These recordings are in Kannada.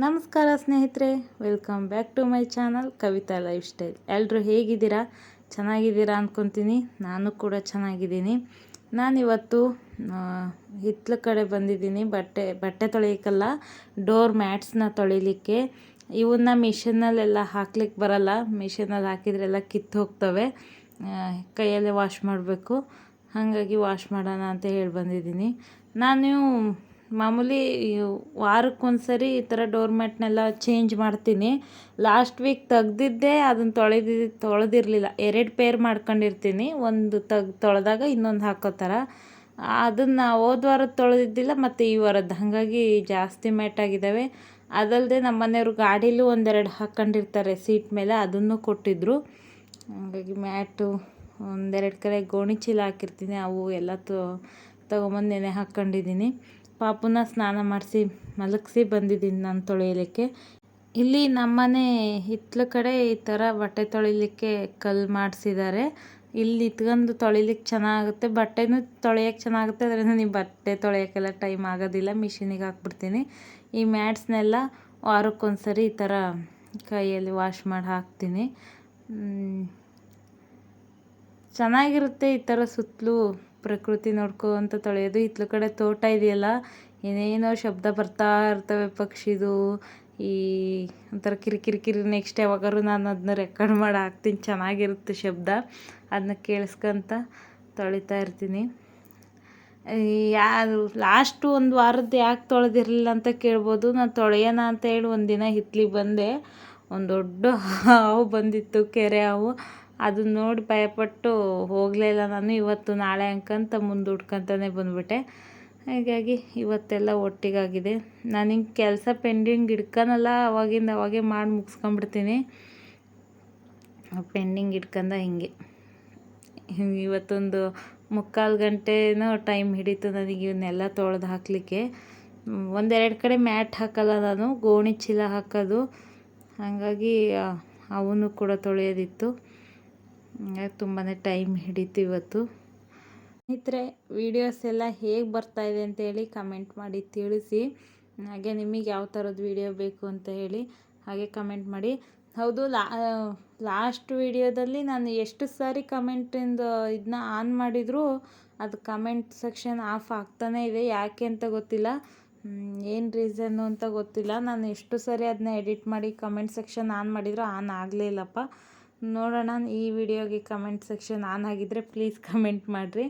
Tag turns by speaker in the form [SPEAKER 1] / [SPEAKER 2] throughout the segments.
[SPEAKER 1] ನಮಸ್ಕಾರ ಸ್ನೇಹಿತರೆ welcome back to my channel Kavita lifestyle ಎಲ್ಲರೂ ಹೇಗಿದ್ದೀರಾ? ಚೆನ್ನಾಗಿದ್ದೀರಾ ಅಂದ್ಕೊತೀನಿ ನಾನು ಕೂಡ ಚೆನ್ನಾಗಿದ್ದೀನಿ. ನಾನಿವತ್ತು ಹಿತ್ತಲ ಕಡೆ ಬಂದಿದ್ದೀನಿ. ಬಟ್ಟೆ ಬಟ್ಟೆ ತೊಳೆಯೋಕ್ಕಲ್ಲ ಡೋರ್ ಮ್ಯಾಟ್ಸ್ನ ತೊಳಿಲಿಕ್ಕೆ. ಇವನ್ನ ಮಿಷಿನಲ್ಲೆಲ್ಲ ಹಾಕ್ಲಿಕ್ಕೆ ಬರಲ್ಲ. ಮಿಷಿನಲ್ಲಿ ಹಾಕಿದ್ರೆಲ್ಲ ಕಿತ್ತು ಹೋಗ್ತವೆ. ಕೈಯಲ್ಲೇ ವಾಶ್ ಮಾಡಬೇಕು. ಹಾಗಾಗಿ ವಾಶ್ ಮಾಡೋಣ ಅಂತ ಹೇಳಿ ಬಂದಿದ್ದೀನಿ. ನಾನು ಮಾಮೂಲಿ ವಾರಕ್ಕೊಂದ್ಸರಿ ಈ ಥರ ಡೋರ್ ಮ್ಯಾಟ್ನೆಲ್ಲ ಚೇಂಜ್ ಮಾಡ್ತೀನಿ. ಲಾಸ್ಟ್ ವೀಕ್ ತೆಗ್ದಿದ್ದೆ ಅದನ್ನು ತೊಳೆದಿ, ತೊಳೆದಿರಲಿಲ್ಲ. ಎರಡು ಪೇರ್ ಮಾಡ್ಕೊಂಡಿರ್ತೀನಿ. ಒಂದು ತೆಗ್, ತೊಳೆದಾಗ ಇನ್ನೊಂದು ಹಾಕೋ ಥರ. ಅದನ್ನು ಹೋದ ವಾರದ ತೊಳೆದಿದ್ದಿಲ್ಲ, ಮತ್ತು ಈ ವಾರದ್ದು ಹಾಗಾಗಿ ಜಾಸ್ತಿ ಮ್ಯಾಟಾಗಿದ್ದಾವೆ ಅದಲ್ಲದೆ ನಮ್ಮ ಮನೆಯವರು ಗಾಡೀಲೂ ಒಂದೆರಡು ಹಾಕ್ಕೊಂಡಿರ್ತಾರೆ ಸೀಟ್ ಮೇಲೆ, ಅದನ್ನು ಕೊಟ್ಟಿದ್ದರು ಹಾಗಾಗಿ ಮ್ಯಾಟು ಒಂದೆರಡು ಕಡೆ ಗೋಣಿ ಚೀಲ ಹಾಕಿರ್ತೀನಿ. ಅವು ಎಲ್ಲ ತೊಗೊಂಬಂದು ನೆನೆ ಹಾಕ್ಕೊಂಡಿದ್ದೀನಿ ಪಾಪುನ ಸ್ನಾನ ಮಾಡಿಸಿ ಮಲಗಿಸಿ ಬಂದಿದ್ದೀನಿ ನಾನು ತೊಳೆಯಲಿಕ್ಕೆ. ಇಲ್ಲಿ ನಮ್ಮನೆ ಹಿತ್ತಲ ಕಡೆ ಈ ಥರ ಬಟ್ಟೆ ತೊಳಿಲಿಕ್ಕೆ ಕಲ್ಲು ಮಾಡಿಸಿದ್ದಾರೆ. ಇಲ್ಲಿ ಇತ್ಕೊಂಡು ತೊಳಿಲಿಕ್ಕೆ ಚೆನ್ನಾಗುತ್ತೆ. ಬಟ್ಟೆನೂ ತೊಳೆಯೋಕ್ಕೆ ಚೆನ್ನಾಗುತ್ತೆ ಅದರಿಂದ ನೀವು ಬಟ್ಟೆ ತೊಳೆಯೋಕ್ಕೆಲ್ಲ ಟೈಮ್ ಆಗೋದಿಲ್ಲ, ಮಿಷಿನಿಗೆ ಹಾಕ್ಬಿಡ್ತೀನಿ. ಈ ಮ್ಯಾಟ್ಸ್ನೆಲ್ಲ ವಾರಕ್ಕೊಂದ್ಸರಿ ಈ ಥರ ಕೈಯಲ್ಲಿ ವಾಶ್ ಮಾಡಿ ಹಾಕ್ತೀನಿ. ಚೆನ್ನಾಗಿರುತ್ತೆ ಈ ಥರ ಸುತ್ತಲೂ ಪ್ರಕೃತಿ ನೋಡ್ಕೊಂತ ತೊಳೆಯೋದು. ಹಿತ್ಲ ಕಡೆ ತೋಟ ಇದೆಯಲ್ಲ, ಏನೇನೋ ಶಬ್ದ ಬರ್ತಾ ಇರ್ತವೆ ಪಕ್ಷಿದು. ಈ ಒಂಥರ ಕಿರಿಕಿರಿ ಕಿರಿ ನೆಕ್ಸ್ಟ್ ಯಾವಾಗಾದ್ರು ನಾನು ಅದನ್ನ ರೆಕಾರ್ಡ್ ಮಾಡಿ ಹಾಕ್ತೀನಿ. ಚೆನ್ನಾಗಿರುತ್ತೆ ಶಬ್ದ. ಅದನ್ನ ಕೇಳಿಸ್ಕೊಂತ ತೊಳಿತಾ ಇರ್ತೀನಿ. ಯಾರು ಲಾಸ್ಟು ಒಂದು ವಾರದ್ದು ಯಾಕೆ ತೊಳೆದಿರಲಿಲ್ಲ ಅಂತ ಕೇಳ್ಬೋದು. ನಾನು ತೊಳೆಯೋಣ ಅಂತ ಹೇಳಿ ಒಂದಿನ ಹಿತ್ಲಿಗೆ ಬಂದೆ. ಒಂದು ದೊಡ್ಡ ಹಾವು ಬಂದಿತ್ತು, ಕೆರೆ ಹಾವು. ಅದನ್ನ ನೋಡಿ ಭಯಪಟ್ಟು ಹೋಗಲೇ ಇಲ್ಲ ನಾನು. ಇವತ್ತು ನಾಳೆ ಅಂಕಂತ ಮುಂದೆ ಹುಡ್ಕೊಂತನೇ ಬಂದುಬಿಟ್ಟೆ. ಹಾಗಾಗಿ ಇವತ್ತೆಲ್ಲ ಒಟ್ಟಿಗಾಗಿದೆ. ನಾನು ಹಿಂಗೆ ಕೆಲಸ ಪೆಂಡಿಂಗ್ ಇಡ್ಕೊಳಲ್ಲ ಅವಾಗಿಂದ ಅವಾಗೆ ಮಾಡಿ ಮುಗಿಸ್ಕೊಂಬಿಡ್ತೀನಿ ಪೆಂಡಿಂಗ್ ಇಟ್ಕೊಂಡ ಹಿಂಗೆ. ಇವತ್ತೊಂದು ಮುಕ್ಕಾಲು ಗಂಟೆನೋ ಟೈಮ್ ಹಿಡಿತು ನನಗೆ ಇವನ್ನೆಲ್ಲ ತೊಳೆದು ಹಾಕಲಿಕ್ಕೆ. ಒಂದೆರಡು ಕಡೆ ಮ್ಯಾಟ್ ಹಾಕಲ್ಲ ನಾನು, ಗೋಣಿ ಚೀಲ ಹಾಕೋದು. ಹಾಗಾಗಿ ಅವನು ಕೂಡ ತೊಳೆಯೋದಿತ್ತು. ತುಂಬಾ ಟೈಮ್ ಹಿಡಿತು ಇವತ್ತು. ಸ್ನೇಹಿತರೆ ವೀಡಿಯೋಸ್ ಎಲ್ಲ ಹೇಗೆ ಬರ್ತಾ ಇದೆ ಅಂತೇಳಿ ಕಮೆಂಟ್ ಮಾಡಿ ತಿಳಿಸಿ. ಹಾಗೆ ನಿಮಗೆ ಯಾವ ಥರದ ವೀಡಿಯೋ ಬೇಕು ಅಂತ ಹೇಳಿ ಹಾಗೆ ಕಮೆಂಟ್ ಮಾಡಿ. ಹೌದು, ಲಾ ಲಾಸ್ಟ್ ವೀಡಿಯೋದಲ್ಲಿ ನಾನು ಎಷ್ಟು ಸಾರಿ ಕಮೆಂಟಿಂದು ಇದನ್ನ ಆನ್ ಮಾಡಿದರೂ, ಅದು ಕಮೆಂಟ್ ಸೆಕ್ಷನ್ ಆಫ್ ಆಗ್ತಾನೇ ಇದೆ. ಯಾಕೆ ಅಂತ ಗೊತ್ತಿಲ್ಲ. ಏನು ರೀಸನ್ನು ಅಂತ ಗೊತ್ತಿಲ್ಲ. ನಾನು ಎಷ್ಟು ಸಾರಿ ಅದನ್ನ ಎಡಿಟ್ ಮಾಡಿ ಕಮೆಂಟ್ ಸೆಕ್ಷನ್ ಆನ್ ಮಾಡಿದರೂ ಆನ್ ಆಗಲೇ ಇಲ್ಲಪ್ಪ. ನೋಡೋಣ. ಈ ವಿಡಿಯೋಗೆ ಕಮೆಂಟ್ ಸೆಕ್ಷನ್ ಆನ್ ಆಗಿದ್ದರೆ ಪ್ಲೀಸ್ ಕಮೆಂಟ್ ಮಾಡಿರಿ.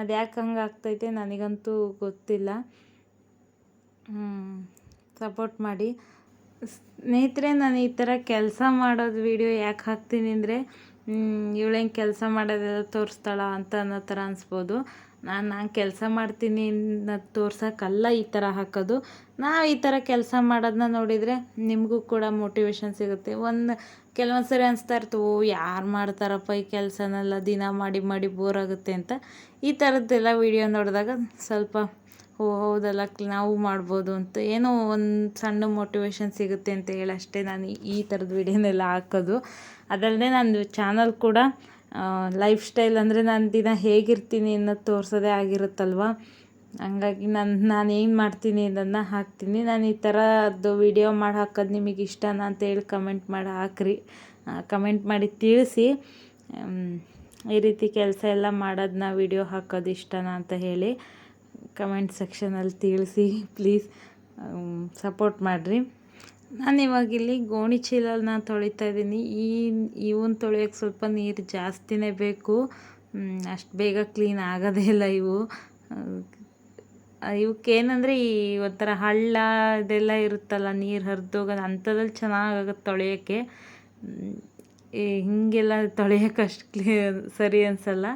[SPEAKER 1] ಅದು ಯಾಕೆ ಹಂಗೆ ಆಗ್ತೈತೆ ನನಗಂತೂ ಗೊತ್ತಿಲ್ಲ. ಸಪೋರ್ಟ್ ಮಾಡಿ. ಸ್ನೇಹಿತರೆ, ನಾನು ಈ ಥರ ಕೆಲಸ ಮಾಡೋದು ವಿಡಿಯೋ ಯಾಕೆ ಹಾಕ್ತೀನಿ ಅಂದರೆ ಇವಳೇನು ಕೆಲಸ ಮಾಡೋದೆಲ್ಲ ತೋರಿಸ್ತಾಳ ಅಂತ ಅನ್ನೋ ಥರ ಅನಿಸ್ಬೋದು. ನಾನು ನಾನು ಕೆಲಸ ಮಾಡ್ತೀನಿ ತೋರ್ಸೋಕ್ಕಲ್ಲ ಈ ಥರ ಹಾಕೋದು. ನಾವು ಈ ಥರ ಕೆಲಸ ಮಾಡೋದನ್ನ ನೋಡಿದರೆ ನಿಮಗೂ ಕೂಡ ಮೋಟಿವೇಶನ್ ಸಿಗುತ್ತೆ. ಒಂದು ಕೆಲವೊಂದು ಸರಿ ಅನಿಸ್ತಾ ಇರ್ತು, ಓ, ಯಾರು ಮಾಡ್ತಾರಪ್ಪ ಈ ಕೆಲಸನೆಲ್ಲ ದಿನ ಮಾಡಿ ಮಾಡಿ ಬೋರ್ ಆಗುತ್ತೆ ಅಂತ. ಈ ಥರದ್ದೆಲ್ಲ ವೀಡಿಯೋ ನೋಡಿದಾಗ ಸ್ವಲ್ಪ, ಓ, ಹೌದಲ್ಲ, ನಾವು ಮಾಡ್ಬೋದು ಅಂತ ಏನೋ ಒಂದು ಸಣ್ಣ ಮೋಟಿವೇಶನ್ ಸಿಗುತ್ತೆ ಅಂತ ಹೇಳಷ್ಟೇ ನಾನು ಈ ಥರದ ವಿಡಿಯೋನೆಲ್ಲ ಹಾಕೋದು. ಅದಲ್ಲದೆ ನಂದು ಚಾನಲ್ ಕೂಡ ಲೈಫ್ ಸ್ಟೈಲ್ ಅಂದರೆ ನಾನು ದಿನ ಹೇಗಿರ್ತೀನಿ ಅನ್ನೋದು ತೋರಿಸೋದೇ ಆಗಿರುತ್ತಲ್ವ? ಹಂಗಾಗಿ ನಾನು ನಾನು ಏನು ಮಾಡ್ತೀನಿ ಅದನ್ನು ಹಾಕ್ತೀನಿ. ನಾನು ಈ ಥರದ್ದು ವಿಡಿಯೋ ಮಾಡಿ ಹಾಕೋದು ನಿಮಗೆ ಇಷ್ಟನಾ ಅಂತೇಳಿ ಕಮೆಂಟ್ ಮಾಡಿ ಹಾಕ್ರಿ. ಕಮೆಂಟ್ ಮಾಡಿ ತಿಳಿಸಿ. ಈ ರೀತಿ ಕೆಲಸ ಎಲ್ಲ ಮಾಡೋದನ್ನ ವಿಡಿಯೋ ಹಾಕೋದು ಇಷ್ಟನಾ ಅಂತ ಹೇಳಿ ಕಮೆಂಟ್ ಸೆಕ್ಷನಲ್ಲಿ ತಿಳಿಸಿ ಪ್ಲೀಸ್ ಸಪೋರ್ಟ್ ಮಾಡಿರಿ. ನಾನು ಇವಾಗ ಇಲ್ಲಿ ಗೋಣಿ ನಾನು ತೊಳಿತಾ ಇದ್ದೀನಿ. ಈ ಇವನ್ನ ತೊಳೆಯೋಕ್ಕೆ ಸ್ವಲ್ಪ ನೀರು ಜಾಸ್ತಿನೇ ಬೇಕು. ಅಷ್ಟು ಬೇಗ ಕ್ಲೀನ್ ಆಗೋದೇ ಇಲ್ಲ ಇವು. ಇವಕ್ಕೇನಂದರೆ ಈ ಒಂಥರ ಹಳ್ಳ ಇದೆಲ್ಲ ಇರುತ್ತಲ್ಲ, ನೀರು ಹರಿದೋಗೋದು ಅಂಥದ್ರಲ್ಲಿ ಚೆನ್ನಾಗಾಗುತ್ತೆ ತೊಳೆಯೋಕ್ಕೆ. ಹೀಗೆಲ್ಲ ತೊಳೆಯೋಕೆ ಅಷ್ಟು ಕ್ಲೀ ಸರಿ ಅನಿಸಲ್ಲ.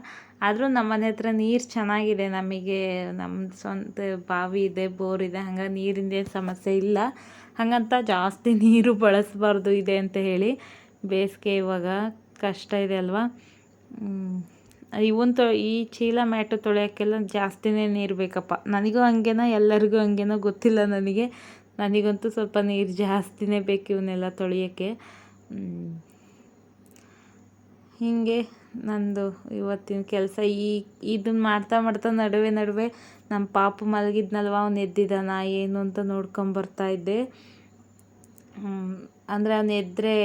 [SPEAKER 1] ಆದರೂ ನಮ್ಮ ಮನೆ ಹತ್ರ ನೀರು ಚೆನ್ನಾಗಿದೆ. ನಮಗೆ ನಮ್ಮ ಸ್ವಂತ ಬಾವಿ ಇದೆ, ಬೋರ್ ಇದೆ. ಹಂಗಾಗಿ ನೀರಿಂದೇನು ಸಮಸ್ಯೆ ಇಲ್ಲ. ಹಾಗಂತ ಜಾಸ್ತಿ ನೀರು ಬಳಸಬಾರ್ದು ಇದೆ ಅಂತ ಹೇಳಿ ಬೇಸಿಗೆ ಇವಾಗ ಕಷ್ಟ ಇದೆ ಅಲ್ವಾ? ಇವನ್ ತೊ ಈ ಚೀಲ ಮ್ಯಾಟು ತೊಳೆಯೋಕ್ಕೆಲ್ಲ ಜಾಸ್ತಿನೇ ನೀರು ಬೇಕಪ್ಪ. ನನಗೂ ಹಂಗೇನೋ, ಎಲ್ಲರಿಗೂ ಹಂಗೇನೋ ಗೊತ್ತಿಲ್ಲ ನನಗೆ. ನನಗಂತೂ ಸ್ವಲ್ಪ ನೀರು ಜಾಸ್ತಿನೇ ಬೇಕು ಇವನ್ನೆಲ್ಲ ತೊಳೆಯೋಕ್ಕೆ. ಹೀಗೆ ನಂದು ಇವತ್ತಿನ ಕೆಲಸ ಈ ಇದನ್ನ ಮಾಡ್ತಾ ಮಾಡ್ತಾ ನಡುವೆ ನಡುವೆ ನಮ್ಮ ಪಾಪು ಮಲಗಿದ್ನಲ್ವ, ಅವ್ನು ಎದ್ದಿದ್ದಾನ ಏನು ಅಂತ ನೋಡ್ಕೊಂಬರ್ತಾ ಇದ್ದೆ. ಅಂದರೆ ಅವನು ಎದ್ದರೆ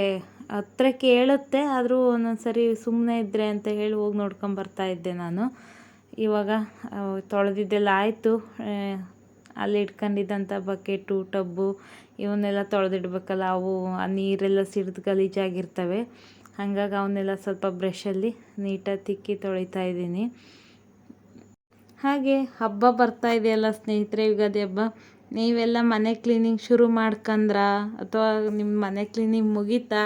[SPEAKER 1] ಹತ್ರ ಕೇಳುತ್ತೆ, ಆದರೂ ಒಂದೊಂದು ಸರಿ ಸುಮ್ಮನೆ ಇದ್ದರೆ ಅಂತ ಹೇಳಿ ಹೋಗಿ ನೋಡ್ಕೊಂಬರ್ತಾ ಇದ್ದೆ ನಾನು. ಇವಾಗ ತೊಳೆದಿದ್ದೆಲ್ಲ ಆಯಿತು. ಅಲ್ಲಿ ಇಟ್ಕೊಂಡಿದ್ದಂಥ ಬಕೆಟು, ಟಬ್ಬು, ಇವನ್ನೆಲ್ಲ ತೊಳೆದಿಡ್ಬೇಕಲ್ಲ, ಅವು, ಆ ನೀರೆಲ್ಲ ಸಿಡಿದು ಗಲೀಜಾಗಿರ್ತವೆ. ಹಾಗಾಗಿ ಅವನ್ನೆಲ್ಲ ಸ್ವಲ್ಪ ಬ್ರಷಲ್ಲಿ ನೀಟಾಗಿ ತಿಕ್ಕಿ ತೊಳಿತಾ ಇದ್ದೀನಿ. ಹಾಗೆ ಹಬ್ಬ ಬರ್ತಾ ಇದೆಯಲ್ಲ ಸ್ನೇಹಿತರೆ, ಯುಗಾದಿ ಹಬ್ಬ. ನೀವೆಲ್ಲ ಮನೆ ಕ್ಲೀನಿಂಗ್ ಶುರು ಮಾಡ್ಕಂದ್ರ ಅಥವಾ ನಿಮ್ಮ ಮನೆ ಕ್ಲೀನಿಂಗ್ ಮುಗೀತಾ?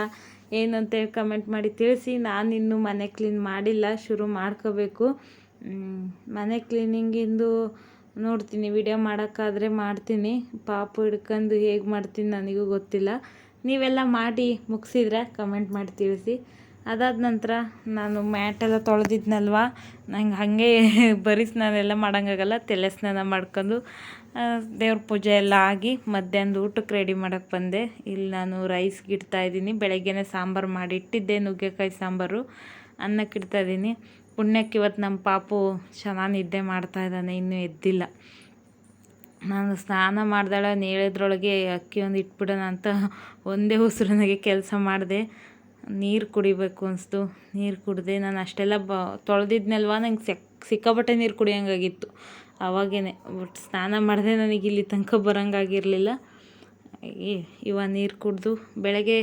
[SPEAKER 1] ಏನಂತೇಳಿ ಕಮೆಂಟ್ ಮಾಡಿ ತಿಳಿಸಿ. ನಾನು ಇನ್ನೂ ಮನೆ ಕ್ಲೀನ್ ಮಾಡಿಲ್ಲ, ಶುರು ಮಾಡ್ಕೋಬೇಕು. ಮನೆ ಕ್ಲೀನಿಂಗಿಂದು ನೋಡ್ತೀನಿ ವಿಡಿಯೋ ಮಾಡೋಕ್ಕಾದರೆ ಮಾಡ್ತೀನಿ. ಪಾಪು ಹಿಡ್ಕೊಂಡು ಹೇಗೆ ಮಾಡ್ತೀನಿ ನನಗೂ ಗೊತ್ತಿಲ್ಲ. ನೀವೆಲ್ಲ ಮಾಡಿ ಮುಗಿಸಿದ್ರೆ ಕಮೆಂಟ್ ಮಾಡಿ ತಿಳಿಸಿ. ಅದಾದ ನಂತರ ನಾನು ಮ್ಯಾಟೆಲ್ಲ ತೊಳೆದಿದ್ನಲ್ವ? ನಂಗೆ ಹಾಗೆ ಬರೀ ಸ್ನಾನ ಎಲ್ಲ ಮಾಡೋಂಗಾಗಲ್ಲ, ತಲೆ ಸ್ನಾನ ಮಾಡ್ಕೊಂಡು ದೇವ್ರ ಪೂಜೆ ಎಲ್ಲ ಆಗಿ ಮಧ್ಯಾಹ್ನದ ಊಟಕ್ಕೆ ರೆಡಿ ಮಾಡೋಕ್ಕೆ ಬಂದೆ. ಇಲ್ಲಿ ನಾನು ರೈಸ್ಗೆ ಇಡ್ತಾ ಇದ್ದೀನಿ. ಬೆಳಗ್ಗೆನೇ ಸಾಂಬಾರು ಮಾಡಿ ಇಟ್ಟಿದ್ದೆ ನುಗ್ಗೆಕಾಯಿ ಸಾಂಬಾರು. ಅನ್ನಕ್ಕೆ ಇಡ್ತಾ ಇದ್ದೀನಿ. ಪುಣ್ಯಕ್ಕೆ ಇವತ್ತು ನಮ್ಮ ಪಾಪು ಚೆನ್ನಾಗಿ ನಿದ್ದೆ ಮಾಡ್ತಾ ಇದ್ದಾನೆ, ಇನ್ನೂ ಎದ್ದಿಲ್ಲ. ನಾನು ಸ್ನಾನ ಮಾಡ್ದಾಳ ನೀಳದ್ರೊಳಗೆ ಅಕ್ಕಿ ಒಂದು ಇಟ್ಬಿಡೋಣ ಅಂತ ಒಂದೇ ಉಸಿರಿನಾಗೆ ಕೆಲಸ ಮಾಡಿದೆ. ನೀರು ಕುಡಿಬೇಕು ಅನಿಸ್ತು. ನೀರು ಕುಡಿದೆ ನಾನು ಅಷ್ಟೆಲ್ಲ ಬ, ತೊಳೆದಿದ್ನಲ್ವ? ನಂಗೆ ಸಿಕ್ಕ ಸಿಕ್ಕಾಪಟ್ಟೆ ನೀರು ಕುಡಿಯೋಂಗಾಗಿತ್ತು. ಅವಾಗೇ ಬಟ್ ಸ್ನಾನ ಮಾಡಿದೆ ನನಗೆ ಇಲ್ಲಿ ತನಕ ಬರೋಂಗಾಗಿರಲಿಲ್ಲ. ಇವ ನೀರು ಕುಡಿದು ಬೆಳಗ್ಗೆ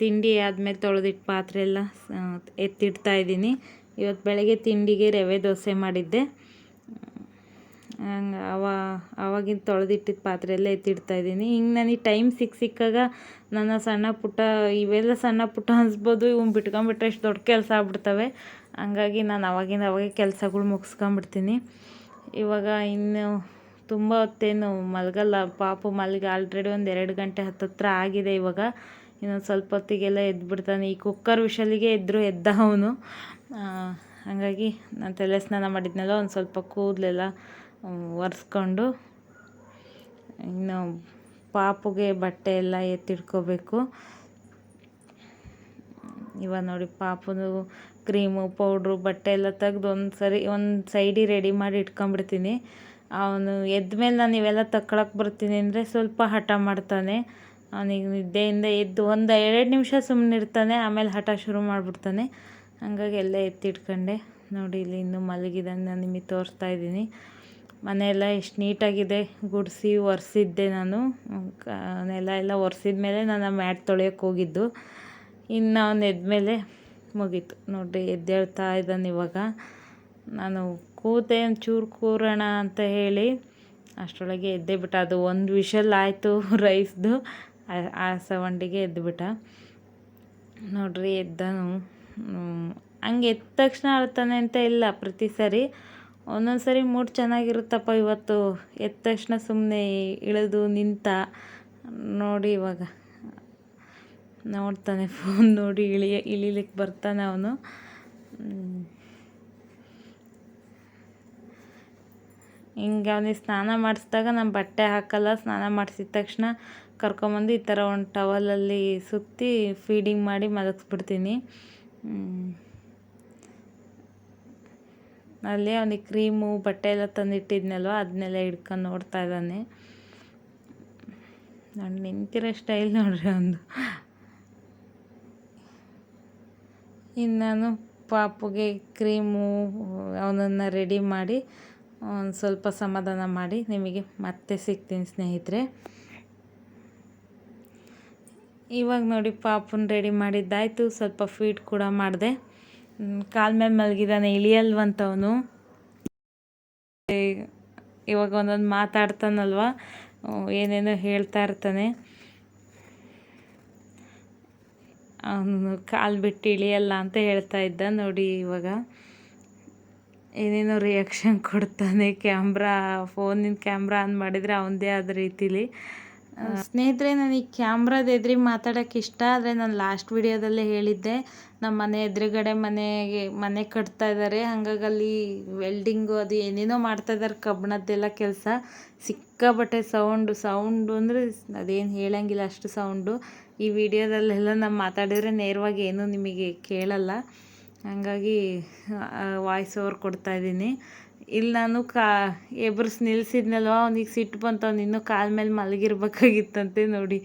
[SPEAKER 1] ತಿಂಡಿ ಆದಮೇಲೆ ತೊಳೆದಿಟ್ಟು ಪಾತ್ರೆ ಎಲ್ಲ ಎತ್ತಿಡ್ತಾ ಇದ್ದೀನಿ. ಇವತ್ತು ಬೆಳಗ್ಗೆ ತಿಂಡಿಗೆ ರವೆ ದೋಸೆ ಮಾಡಿದ್ದೆ. ಅವ ಅವಾಗಿನ ತೊಳೆದಿಟ್ಟಿದ್ದ ಪಾತ್ರೆ ಎಲ್ಲ ಎತ್ತಿಡ್ತಾಯಿದ್ದೀನಿ ಹಿಂಗೆ ನನಗೆ ಟೈಮ್ ಸಿಕ್ಕ ಸಿಕ್ಕಾಗ ನನ್ನ ಸಣ್ಣ ಪುಟ್ಟ, ಇವೆಲ್ಲ ಸಣ್ಣ ಪುಟ್ಟ ಅನ್ಸ್ಬೋದು, ಇವ್ನು ಬಿಟ್ಕೊಂಬಿಟ್ರೆ ಎಷ್ಟು ದೊಡ್ಡ ಕೆಲಸ ಆಗ್ಬಿಡ್ತವೆ. ಹಂಗಾಗಿ ನಾನು ಅವಾಗಿಂದ ಅವಾಗೆ ಕೆಲಸಗಳು ಮುಗಿಸ್ಕೊಂಬಿಡ್ತೀನಿ. ಇವಾಗ ಇನ್ನು ತುಂಬ ಹೊತ್ತೇನು ಮಲಗಲ್ಲ, ಪಾಪು ಮಲಗ, ಆಲ್ರೆಡಿ ಒಂದು ಎರಡು ಗಂಟೆ ಹತ್ತತ್ರ ಆಗಿದೆ ಇವಾಗ. ಇನ್ನೊಂದು ಸ್ವಲ್ಪ ಹೊತ್ತಿಗೆಲ್ಲ ಎದ್ಬಿಡ್ತಾನೆ. ಈ ಕುಕ್ಕರ್ ವಿಷಲಿಗೆ ಎದ್ದರು ಎದ್ದ ಅವನು ಹಾಗಾಗಿ ನಾನು ತಲೆ ಸ್ನಾನ ಮಾಡಿದ್ನಲ್ಲ ಒಂದು ಸ್ವಲ್ಪ ಕೂದಲೆಲ್ಲ ಒರೆಸ್ಕೊಂಡು ಇನ್ನು ಪಾಪುಗೆ ಬಟ್ಟೆ ಎಲ್ಲ ಎತ್ತಿಟ್ಕೋಬೇಕು. ಇವಾಗ ನೋಡಿ ಪಾಪುದು ಕ್ರೀಮು ಪೌಡ್ರು ಬಟ್ಟೆ ಎಲ್ಲ ತೆಗ್ದು ಒಂದು ಸರಿ ಒಂದು ಸೈಡಿಗೆ ರೆಡಿ ಮಾಡಿ ಇಟ್ಕೊಂಬಿಡ್ತೀನಿ ಅವನು ಎದ್ದ ಮೇಲೆ ನಾನು ಇವೆಲ್ಲ ತಕ್ಕೊಳಕ್ಕೆ ಬರ್ತೀನಿ ಅಂದರೆ ಸ್ವಲ್ಪ ಹಠ ಮಾಡ್ತಾನೆ. ಅವನಿಗೆ ನಿದ್ದೆಯಿಂದ ಎದ್ದು ಒಂದು ಎರಡು ನಿಮಿಷ ಸುಮ್ಮನೆ ಇರ್ತಾನೆ, ಆಮೇಲೆ ಹಠ ಶುರು ಮಾಡಿಬಿಡ್ತಾನೆ. ಹಂಗಾಗಿ ಎಲ್ಲ ಎತ್ತಿಟ್ಕೊಂಡೆ. ನೋಡಿ ಇಲ್ಲಿ ಇನ್ನೂ ಮಲಗಿದ್ದಾನೆ ನಾನು ನಿಮಗೆ ತೋರಿಸ್ತಾ ಇದ್ದೀನಿ. ಮನೆಯೆಲ್ಲ ಎಷ್ಟು ನೀಟಾಗಿದೆ, ಗುಡಿಸಿ ಒರೆಸಿದ್ದೆ ನಾನು. ನೆಲ ಎಲ್ಲ ಒರೆಸಿದ ಮೇಲೆ ನಾನು ಮ್ಯಾಟ್ ತೊಳೆಯೋಕ್ಕೆ ಹೋಗಿದ್ದು. ಇನ್ನು ಅವನು ಎದ್ಮೇಲೆ ಮುಗೀತು. ನೋಡಿರಿ, ಎದ್ದೇಳ್ತಾ ಇದ್ದಾನೆ ಇವಾಗ. ನಾನು ಕೂತೆ ಚೂರು ಕೂರೋಣ ಅಂತ ಹೇಳಿ ಅಷ್ಟರೊಳಗೆ ಎದ್ದೇ ಬಿಟ್ಟ. ಅದು ಒಂದು ವಿಷಲ್ ಆಯಿತು ರೈಸ್ದು. ಆ ಸವಂಡಿಗೆ ಎದ್ದುಬಿಟ್ಟ ನೋಡಿರಿ, ಎದ್ದನು. ಹಂಗೆ ಎದ್ದ ತಕ್ಷಣ ಅಳ್ತಾನೆ ಅಂತ ಇಲ್ಲ ಪ್ರತಿ ಸರಿ. ಒಂದೊಂದು ಸರಿ ಮೂಡ್ ಚೆನ್ನಾಗಿರುತ್ತಪ್ಪ ಇವತ್ತು. ಎದ್ದ ತಕ್ಷಣ ಸುಮ್ಮನೆ ಇಳಿದು ನಿಂತ ನೋಡಿ ಇವಾಗ. ನೋಡ್ತಾನೆ ಫೋನ್ ನೋಡಿ ಇಳಿಯ ಇಳಿಲಿಕ್ಕೆ ಬರ್ತಾನೆ ಅವನು. ಹಿಂಗೆ ಅವನಿಗೆ ಸ್ನಾನ ಮಾಡಿಸಿದಾಗ ನಾನು ಬಟ್ಟೆ ಹಾಕಲ್ಲ, ಸ್ನಾನ ಮಾಡಿಸಿದ ತಕ್ಷಣ ಕರ್ಕೊಂಬಂದು ಈ ಥರ ಒಂದು ಟವಲಲ್ಲಿ ಸುತ್ತಿ ಫೀಡಿಂಗ್ ಮಾಡಿ ಮಲಗಿಸ್ಬಿಡ್ತೀನಿ. ಅಲ್ಲಿ ಅವನಿಗೆ ಕ್ರೀಮು, ಬಟ್ಟೆ ಎಲ್ಲ ತಂದಿಟ್ಟಿದ್ನಲ್ವ, ಅದನ್ನೆಲ್ಲ ಹಿಡ್ಕೊಂಡು ನೋಡ್ತಾ ಇದ್ದಾನೆ. ನಾನು ನಿಂತಿರೋ ಸ್ಟೈಲ್ ನೋಡ್ರಿ ಒಂದು. ಇನ್ನು ನಾನು ಪಾಪುಗೆ ಕ್ರೀಮು, ಅವನನ್ನು ರೆಡಿ ಮಾಡಿ, ಒಂದು ಸ್ವಲ್ಪ ಸಮಾಧಾನ ಮಾಡಿ ನಿಮಗೆ ಮತ್ತೆ ಸಿಗ್ತೀನಿ ಸ್ನೇಹಿತರೆ. ಇವಾಗ ನೋಡಿ ಪಾಪುನ ರೆಡಿ ಮಾಡಿದ್ದಾಯಿತು, ಸ್ವಲ್ಪ ಫೀಡ್ ಕೂಡ ಮಾಡಿದೆ. ಕಾಲ ಮೇಲೆ ಮಲಗಿದ್ದಾನೆ ಇಳಿಯಲ್ವಂತವನು. ಇವಾಗ ಒಂದೊಂದು ಮಾತಾಡ್ತಾನಲ್ವ? ಏನೇನೋ ಹೇಳ್ತಾ ಇರ್ತಾನೆ. ಅವನು ಕಾಲು ಬಿಟ್ಟು ಇಳಿಯಲ್ಲ ಅಂತ ಹೇಳ್ತಾ ಇದ್ದ ನೋಡಿ ಇವಾಗ. ಏನೇನೋ ರಿಯಾಕ್ಷನ್ ಕೊಡ್ತಾನೆ. ಕ್ಯಾಮ್ರಾ, ಫೋನಿನ ಕ್ಯಾಮ್ರಾ ಆನ್ ಮಾಡಿದರೆ ಅವನದೇ ಆದ ರೀತಿಲಿ. ಸ್ನೇಹಿತರೆ ನನಗೆ ಕ್ಯಾಮ್ರಾದ ಎದುರಿಗೆ ಮಾತಾಡೋಕೆ ಇಷ್ಟ ಆದರೆ ನಾನು ಲಾಸ್ಟ್ ವಿಡಿಯೋದಲ್ಲೇ ಹೇಳಿದ್ದೆ. ನಮ್ಮ ಮನೆ ಎದುರುಗಡೆ ಮನೆಗೆ, ಮನೆ ಕಟ್ತಾ ಇದ್ದಾರೆ ಹಾಗಾಗಿ ಅಲ್ಲಿ ವೆಲ್ಡಿಂಗು ಅದು ಏನೇನೋ ಮಾಡ್ತಾ ಇದ್ದಾರೆ ಕಬ್ಬಣದ್ದೆಲ್ಲ ಕೆಲಸ ಸಿಕ್ಕಾಬಟ್ಟೆ ಸೌಂಡು ಸೌಂಡು ಅಂದರೆ ಅದೇನು ಹೇಳಂಗಿಲ್ಲ ಅಷ್ಟು ಸೌಂಡು ಈ ವಿಡಿಯೋದಲ್ಲೆಲ್ಲ ನಾನು ಮಾತಾಡಿದರೆ ನೇರವಾಗಿ ಏನೂ ನಿಮಗೆ ಕೇಳಲ್ಲ. ಹಾಗಾಗಿ ವಾಯ್ಸ್ ಓವರ್ ಕೊಡ್ತಾಯಿದ್ದೀನಿ ಇಲ್ಲಿ ನಾನು ಕಾ, ಎಬ್ರಸ್ ನಿಲ್ಲಿಸಿದ್ನಲ್ವ ಅವನಿಗೆ ಸಿಟ್ಟು ಬಂತು, ಅವ್ನು ಇನ್ನೂ ಕಾಲ ಮೇಲೆ ಮಲಗಿರ್ಬೇಕಾಗಿತ್ತಂತೆ ನೋಡಿ.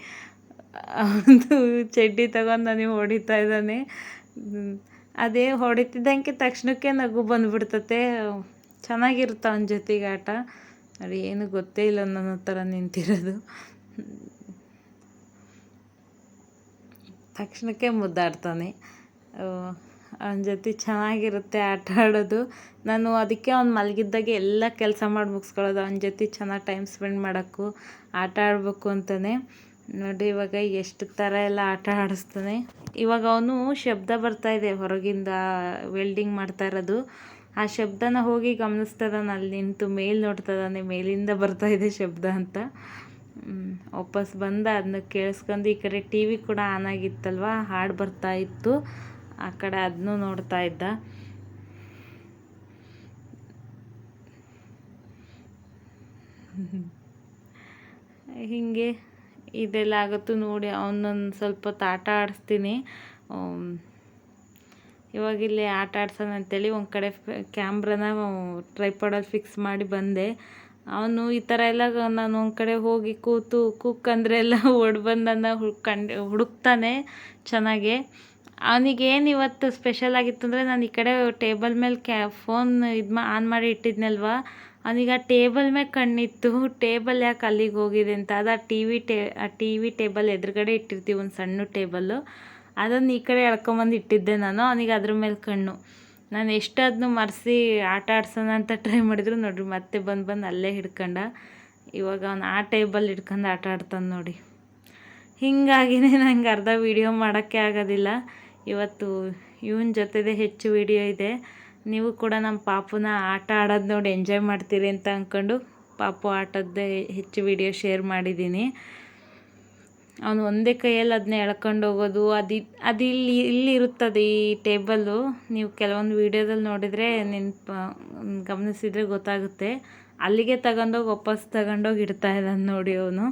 [SPEAKER 1] ಅವನು ಚಡ್ಡಿ ತಗೊಂಡು ನನಗೆ ಹೊಡಿತಾ ಇದ್ದಾನೆ. ಅದೇ ಹೊಡಿತಿದ್ದಂಗೆ ತಕ್ಷಣಕ್ಕೆ ನಗು ಬಂದುಬಿಡ್ತತೆ. ಚೆನ್ನಾಗಿರುತ್ತೆ ಅವನ ಜೊತೆಗೆ ಆಟ? ನೋಡಿ, ಏನು ಗೊತ್ತೇ ಇಲ್ಲ ನನ್ನ ಥರ ನಿಂತಿರೋದು. ತಕ್ಷಣಕ್ಕೆ ಮುದ್ದಾಡ್ತಾನೆ. ಅವನ ಜೊತೆ ಚೆನ್ನಾಗಿರುತ್ತೆ, ಆಟ ಆಡೋದು. ನಾನು ಅದಕ್ಕೆ ಅವ್ನು ಮಲಗಿದ್ದಾಗೆ ಎಲ್ಲ ಕೆಲಸ ಮಾಡಿ ಮುಗಿಸ್ಕೊಳ್ಳೋದು, ಅವನ ಜೊತೆ ಚೆನ್ನಾಗಿ ಟೈಮ್ ಸ್ಪೆಂಡ್ ಮಾಡೋಕ್ಕೂ, ಆಟ ಆಡಬೇಕು ಅಂತಾನೆ. ನೋಡಿ ಇವಾಗ ಎಷ್ಟು ಥರ ಎಲ್ಲ ಆಟ ಆಡಿಸ್ತಾನೆ. ಇವಾಗ ಅವನು ಶಬ್ದ ಬರ್ತಾ ಇದೆ ಹೊರಗಿಂದ ವೆಲ್ಡಿಂಗ್ ಮಾಡ್ತಾ ಇರೋದು. ಆ ಶಬ್ದನ ಹೋಗಿ ಗಮನಿಸ್ತಾ ಅಲ್ಲಿ ನಿಂತು ಮೇಲ್ ನೋಡ್ತಾ ಇದ್ದಾನೆ, ಮೇಲಿಂದ ಬರ್ತಾ ಇದೆ ಶಬ್ದ ಅಂತ. ವಾಪಸ್ ಬಂದ ಅದನ್ನ ಕೇಳಿಸ್ಕೊಂಡು ಈ ಕಡೆ ಟಿ ವಿ ಕೂಡ ಆನ್ ಆಗಿತ್ತಲ್ವ, ಹಾಡು ಬರ್ತಾ ಇತ್ತು. ಆ ಕಡೆ ಅದನ್ನೂ ನೋಡ್ತಾ ಇದ್ದ. ಹೀಗೆ ಇದೆಲ್ಲ ಆಗುತ್ತೋ ನೋಡಿ, ಅವನೊಂದು ಸ್ವಲ್ಪ ಹೊತ್ತು ಆಟ ಆಡಿಸ್ತೀನಿ. ಇವಾಗ ಇಲ್ಲಿ ಆಟ ಆಡ್ಸೋಣ ಅಂತೇಳಿ ಒಂದು ಕಡೆ ಕ್ಯಾಮ್ರನ ಟ್ರೈಪಾಡಲ್ಲಿ ಫಿಕ್ಸ್ ಮಾಡಿ ಬಂದೆ. ಅವನು ಈ ಥರ ಎಲ್ಲ ನಾನು ಒಂದು ಕಡೆ ಹೋಗಿ ಕೂತು ಕುಕ್ ಅಂದರೆ ಎಲ್ಲ ಓಡ್ ಬಂದು ನನ್ನ ಹುಡ್ಕಂಡು ಹುಡುಕ್ತಾನೆ ಚೆನ್ನಾಗೆ. ಅವನಿಗೇನು ಇವತ್ತು ಸ್ಪೆಷಲ್ ಆಗಿತ್ತು ಅಂದರೆ ನಾನು ಈ ಕಡೆ ಟೇಬಲ್ ಮೇಲೆ ಕ್ಯಾ ಫೋನ್ ಇದು ಮಾ ಆನ್ ಮಾಡಿ ಇಟ್ಟಿದ್ನಲ್ವ? ಅವನಿಗೆ ಆ ಟೇಬಲ್ ಮೇಲೆ ಕಣ್ಣಿತ್ತು. ಟೇಬಲ್ ಯಾಕೆ ಅಲ್ಲಿಗೆ ಹೋಗಿದೆ ಅಂತ. ಅದು ಆ ಟಿ ವಿ ಟೇ, ಆ ಟಿ ವಿ ಟೇಬಲ್ ಎದುರುಗಡೆ ಇಟ್ಟಿರ್ತೀವಿ, ಒಂದು ಸಣ್ಣ ಟೇಬಲ್ಲು ಅದನ್ನು ಈ ಕಡೆ ಎಳ್ಕೊಂಬಂದು ಇಟ್ಟಿದ್ದೆ ನಾನು. ಅವನಿಗೆ ಅದ್ರ ಮೇಲೆ ಕಣ್ಣು. ನಾನು ಎಷ್ಟಾದ್ನು ಮರೆಸಿ ಆಟ ಆಡ್ಸೋಣ ಅಂತ ಟ್ರೈ ಮಾಡಿದ್ರು ನೋಡಿರಿ, ಮತ್ತೆ ಬಂದು ಬಂದು ಅಲ್ಲೇ ಹಿಡ್ಕೊಂಡ. ಇವಾಗ ಅವ್ನು ಆ ಟೇಬಲ್ ಹಿಡ್ಕೊಂಡು ಆಟ ಆಡ್ತಾನೆ ನೋಡಿ. ಹೀಗಾಗಿನೇ ನಂಗೆ ಅರ್ಧ ವೀಡಿಯೋ ಮಾಡೋಕ್ಕೆ ಆಗೋದಿಲ್ಲ. ಇವತ್ತು ಇವನ ಜೊತೆದೇ ಹೆಚ್ಚು ವಿಡಿಯೋ ಇದೆ. ನೀವು ಕೂಡ ನಮ್ಮ ಪಾಪುನ ಆಟ ಆಡೋದು ನೋಡಿ ಎಂಜಾಯ್ ಮಾಡ್ತೀರಿ ಅಂತ ಅಂದ್ಕೊಂಡು ಪಾಪು ಆಟದ್ದೇ ಹೆಚ್ಚು ವಿಡಿಯೋ ಶೇರ್ ಮಾಡಿದ್ದೀನಿ ಅವನು ಒಂದೇ ಕೈಯಲ್ಲಿ ಅದನ್ನ ಎಳ್ಕೊಂಡು ಹೋಗೋದು, ಅದು ಅದು ಇಲ್ಲಿ ಇಲ್ಲಿರುತ್ತದೆ ಈ ಟೇಬಲ್ಲು ನೀವು ಕೆಲವೊಂದು ವೀಡಿಯೋದಲ್ಲಿ ನೋಡಿದರೆ ನೆನ್ಪ ಗಮನಿಸಿದರೆ ಗೊತ್ತಾಗುತ್ತೆ. ಅಲ್ಲಿಗೆ ತಗೊಂಡೋಗಿ ವಾಪಸ್ ತಗೊಂಡೋಗಿ ಇಡ್ತಾ ಇದ್ದಾನೆ ನೋಡಿ ಅವನು.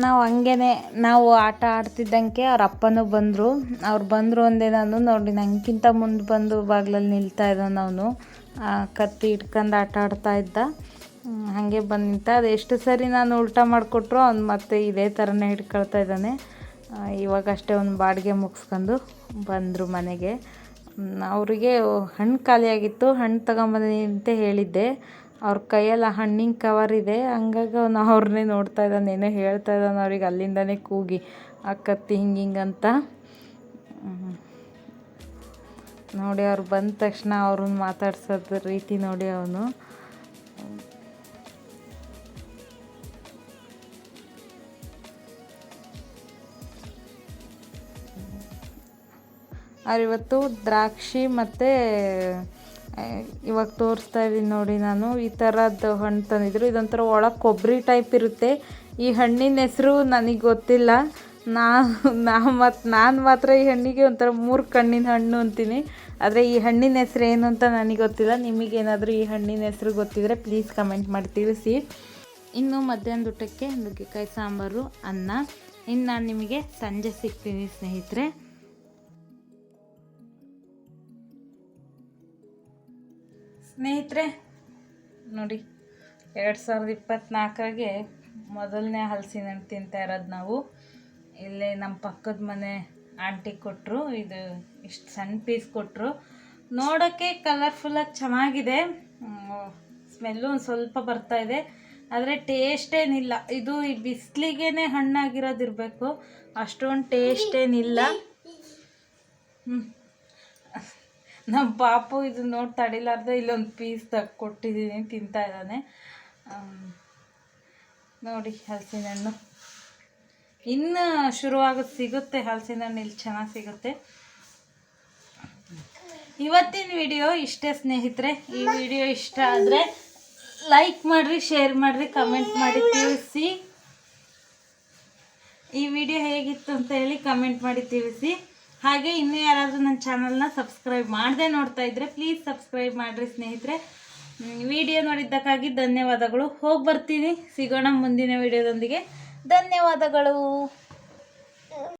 [SPEAKER 1] ನಾವು ಹಂಗೇನೆ, ನಾವು ಆಟ ಆಡ್ತಿದ್ದಂಗೆ ಅವ್ರ ಅಪ್ಪನೂ ಬಂದರು. ಅವ್ರು ಬಂದರು ಒಂದೇ ನಾನು ನೋಡಿ ನಂಗಿಂತ ಮುಂದೆ ಬಂದು ಬಾಗ್ಲಲ್ಲಿ ನಿಲ್ತಾ ಇದ್ದಾನೆ ಅವನು ಕತ್ತಿ ಇಟ್ಕೊಂಡು ಆಟ ಆಡ್ತಾ ಇದ್ದ. ಹಾಗೆ ಬಂದು ನಿಂತ. ಅದು ಎಷ್ಟು ಸರಿ ನಾನು ಉಲ್ಟಾ ಮಾಡಿಕೊಟ್ರು, ಅವ್ನು ಮತ್ತೆ ಇದೇ ಥರನೇ ಹಿಡ್ಕೊಳ್ತಾ ಇದ್ದಾನೆ. ಇವಾಗಷ್ಟೇ ಇವಾಗ ಒಂದು ಬಾಡಿಗೆ ಮುಗಿಸ್ಕೊಂಡು ಬಂದರು ಮನೆಗೆ. ಅವರಿಗೆ ಹಣ್ಣು ಖಾಲಿಯಾಗಿತ್ತು ಹಣ್ಣು ತಗೊಂಬಂದಿ ಅಂತ ಹೇಳಿದ್ದೆ. ಅವ್ರ ಕೈಯಲ್ಲಿ ಆ ಹಣ್ಣಿನ ಕವರ್ ಇದೆ. ಹಂಗಾಗಿ ಅವ್ನು ಅವ್ರನ್ನೇ ನೋಡ್ತಾ ಇದ್ದಾನೆ, ಏನೋ ಹೇಳ್ತಾ ಇದ್ದಾನೆ ಅವ್ರಿಗೆ ಅಲ್ಲಿಂದನೇ ಕೂಗಿ, ಆ ಕತ್ತಿ ಹಿಂಗೆ ಹಿಂಗಂತ ನೋಡಿ ಅವ್ರು ಬಂದ ತಕ್ಷಣ ಅವ್ರನ್ನ ಮಾತಾಡ್ಸೋದು ರೀತಿ ನೋಡಿ ಅವನು. ಅವ್ರಿವತ್ತು ದ್ರಾಕ್ಷಿ ಮತ್ತು ಇವಾಗ ತೋರಿಸ್ತಾ ಇದ್ದೀನಿ ನೋಡಿ ನಾನು. ಈ ಥರದ್ದು ಹಣ್ಣು ತಂದಿದ್ರು. ಇದೊಂಥರ ಒಳ ಕೊಬ್ಬರಿ ಟೈಪ್ ಇರುತ್ತೆ. ಈ ಹಣ್ಣಿನ ಹೆಸರು ನನಗೆ ಗೊತ್ತಿಲ್ಲ. ನಾ ನಾ ಮತ್ತು ನಾನು ಮಾತ್ರ ಈ ಹಣ್ಣಿಗೆ ಒಂಥರ ಮೂರು ಕಣ್ಣಿನ ಹಣ್ಣು ಅಂತೀನಿ. ಆದರೆ ಈ ಹಣ್ಣಿನ ಹೆಸರು ಏನು ಅಂತ ನನಗೆ ಗೊತ್ತಿಲ್ಲ. ನಿಮಗೇನಾದರೂ ಈ ಹಣ್ಣಿನ ಹೆಸರು ಗೊತ್ತಿದ್ರೆ ಪ್ಲೀಸ್ ಕಮೆಂಟ್ ಮಾಡಿ ತಿಳಿಸಿ. ಇನ್ನು ಮಧ್ಯಾಹ್ನದ ಊಟಕ್ಕೆ ನುಗ್ಗೆಕಾಯಿ, ಸಾಂಬಾರು, ಅನ್ನ. ಇನ್ನು ನಾನು ನಿಮಗೆ ಸಂಜೆ ಸಿಗ್ತೀನಿ ಸ್ನೇಹಿತರೆ. ಸ್ನೇಹಿತರೆ, ನೋಡಿ, ಎರಡು ಸಾವಿರದ ಇಪ್ಪತ್ತ್ನಾಲ್ಕರಾಗೆ ಮೊದಲನೇ ಹಲಸಿನ ತಿಂತಾ ಇರೋದು ನಾವು. ಇಲ್ಲೇ ನಮ್ಮ ಪಕ್ಕದ ಮನೆ ಆಂಟಿ ಕೊಟ್ಟರು ಇದು ಇಷ್ಟು ಸಣ್ಣ ಪೀಸ್ ಕೊಟ್ಟರು ನೋಡೋಕ್ಕೆ ಕಲರ್ಫುಲ್ಲಾಗಿ ಚೆನ್ನಾಗಿದೆ. ಸ್ಮೆಲ್ಲು ಒಂದು ಸ್ವಲ್ಪ ಬರ್ತಾ ಇದೆ. ಆದರೆ ಟೇಸ್ಟೇನಿಲ್ಲ ಇದು ಈ ಬಿಸಿಲಿಗೆ ಹಣ್ಣಾಗಿರೋದಿರಬೇಕು. ಅಷ್ಟೊಂದು ಟೇಸ್ಟೇನಿಲ್ಲ ಹ್ಞೂ ನಮ್ಮ ಪಾಪು ಇದು ನೋಡಿ ತಡಿಲಾರ್ದೆ ಇಲ್ಲೊಂದು ಪೀಸ್ ಕೊಟ್ಟಿದ್ದೀನಿ ತಿಂತಾ ಇದ್ದಾನೆ. ನೋಡಿ ಹಲಸಿನ ಹಣ್ಣು ಇನ್ನು ಶುರುವಾಗೋದು ಸಿಗುತ್ತೆ ಹಲಸಿನ ಹಣ್ಣು ಇಲ್ಲಿ ಚೆನ್ನಾಗಿ ಸಿಗುತ್ತೆ. ಇವತ್ತಿನ ವಿಡಿಯೋ ಇಷ್ಟೇ ಸ್ನೇಹಿತರೆ. ಈ ವಿಡಿಯೋ ಇಷ್ಟ ಆದರೆ ಲೈಕ್ ಮಾಡಿರಿ ಶೇರ್ ಮಾಡಿರಿ ಕಮೆಂಟ್ ಮಾಡಿ, ತಿಳಿಸಿ. ಈ ವಿಡಿಯೋ ಹೇಗಿತ್ತು ಅಂತ ಹೇಳಿ ಕಮೆಂಟ್ ಮಾಡಿ, ತಿಳಿಸಿ. ಹಾಗೆ ಇನ್ನೂ ಯಾರಾದರೂ ನನ್ನ ಚಾನಲ್ನ ಸಬ್ಸ್ಕ್ರೈಬ್ ಮಾಡದೆ ನೋಡ್ತಾ ಇದ್ದರೆ ಪ್ಲೀಸ್ ಸಬ್ಸ್ಕ್ರೈಬ್ ಮಾಡಿರಿ ಸ್ನೇಹಿತರೆ. ವಿಡಿಯೋ ನೋಡಿದ್ದಕ್ಕಾಗಿ ಧನ್ಯವಾದಗಳು. ಹೋಗಿ ಬರ್ತೀನಿ ಸಿಗೋಣ ಮುಂದಿನ ವಿಡಿಯೋದೊಂದಿಗೆ ಧನ್ಯವಾದಗಳು.